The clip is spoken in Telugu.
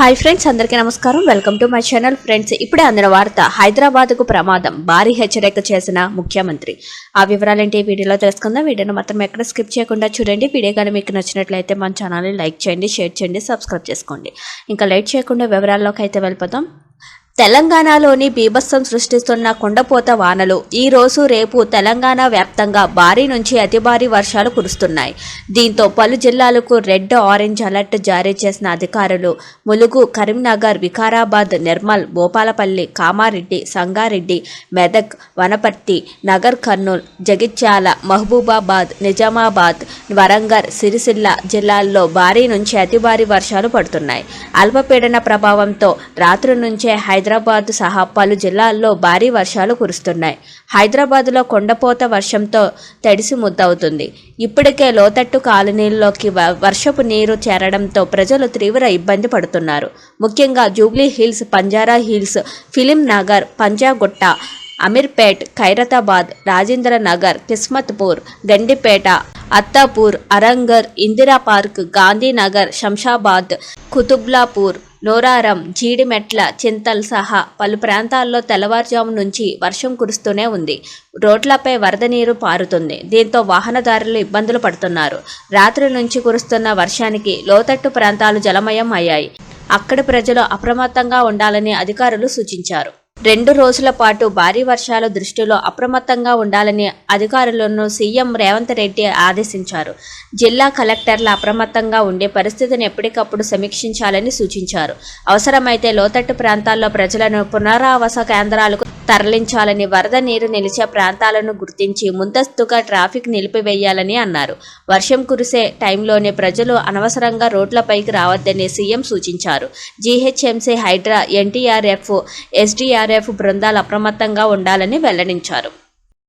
హాయ్ ఫ్రెండ్స్ అందరికీ నమస్కారం. Welcome to my channel friends. ఇప్పుడే అందిన వార్త హైదరాబాద్కు ప్రమాదం భారీ హెచ్చరిక చేసిన ముఖ్యమంత్రి. ఆ వివరాలంటే ఈ వీడియోలో తెలుసుకుందాం. వీడియోను మాత్రం ఎక్కడ స్కిప్ చేయకుండా చూడండి. వీడియో కానీ మీకు నచ్చినట్లయితే మన ఛానల్ని లైక్ చేయండి షేర్ చేయండి సబ్స్క్రైబ్ చేసుకోండి. ఇంకా లైట్ చేయకుండా వివరాల్లోకి అయితే వెళ్ళిపోతాం తెలంగాణలోని బీభత్సం సృష్టిస్తున్న కుండపోత వానలు ఈ రోజు రేపు తెలంగాణ వ్యాప్తంగా భారీ నుంచి అతి భారీ వర్షాలు కురుస్తున్నాయి. దీంతో పలు జిల్లాలకు రెడ్ ఆరెంజ్ అలర్ట్ జారీ చేసిన అధికారులు ములుగు కరీంనగర్ వికారాబాద్ నిర్మల్ భూపాలపల్లి కామారెడ్డి సంగారెడ్డి మెదక్ వనపర్తి నగర్ కర్నూల్ జగిత్యాల మహబూబాబాద్ నిజామాబాద్ వరంగల్ సిరిసిల్ల జిల్లాల్లో భారీ నుంచి అతి భారీ వర్షాలు పడుతున్నాయి. అల్పపీడన ప్రభావంతో రాత్రి నుంచే హైదరాబాద్ హైదరాబాద్ సహా పలు జిల్లాల్లో భారీ వర్షాలు కురుస్తున్నాయి. హైదరాబాద్లో కొండపోత వర్షంతో తడిసి ముద్దవుతుంది. ఇప్పటికే లోతట్టు కాలనీల్లోకి వ- వర్షపు నీరు చేరడంతో ప్రజలు తీవ్ర ఇబ్బంది పడుతున్నారు. ముఖ్యంగా జూబ్లీ హిల్స్ పంజారా హిల్స్ ఫిలిం నగర్ పంజాగుట్ట అమీర్పేట్ ఖైరతాబాద్ రాజేంద్ర నగర్ కిస్మత్పూర్ గండిపేట అత్తాపూర్ అరంగర్ ఇందిరా పార్క్ గాంధీనగర్ శంషాబాద్ కుతుబ్లాపూర్ నోరారం జీడిమెట్ల చింతల్ సహా పలు ప్రాంతాల్లో తెల్లవారుజాము నుంచి వర్షం కురుస్తూనే ఉంది. రోడ్లపై వరద నీరు పారుతుంది. దీంతో వాహనదారులు ఇబ్బందులు పడుతున్నారు. రాత్రి నుంచి కురుస్తున్న వర్షానికి లోతట్టు ప్రాంతాలు జలమయం అయ్యాయి. అక్కడి ప్రజలు అప్రమత్తంగా ఉండాలని అధికారులు సూచించారు. రెండు రోజుల పాటు భారీ వర్షాల దృష్టిలో అప్రమత్తంగా ఉండాలని అధికారులను సీఎం రేవంత్ రెడ్డి ఆదేశించారు. జిల్లా కలెక్టర్ల అప్రమత్తంగా ఉండే పరిస్థితిని ఎప్పటికప్పుడు సమీక్షించాలని సూచించారు. అవసరమైతే లోతట్టు ప్రాంతాల్లో ప్రజలను పునరావాస కేంద్రాలకు తరలించాలని వరద నీరు నిలిచే ప్రాంతాలను గుర్తించి ముందస్తుగా ట్రాఫిక్ నిలిపివేయాలని అన్నారు. వర్షం కురిసే టైంలోనే ప్రజలు అనవసరంగా రోడ్లపైకి రావద్దని సీఎం సూచించారు. జీహెచ్ఎంసీ హైడ్రా ఎన్టీఆర్ఎఫ్ ఎస్డీఆర్ఎఫ్ బృందాలు అప్రమత్తంగా ఉండాలని వెల్లడించారు.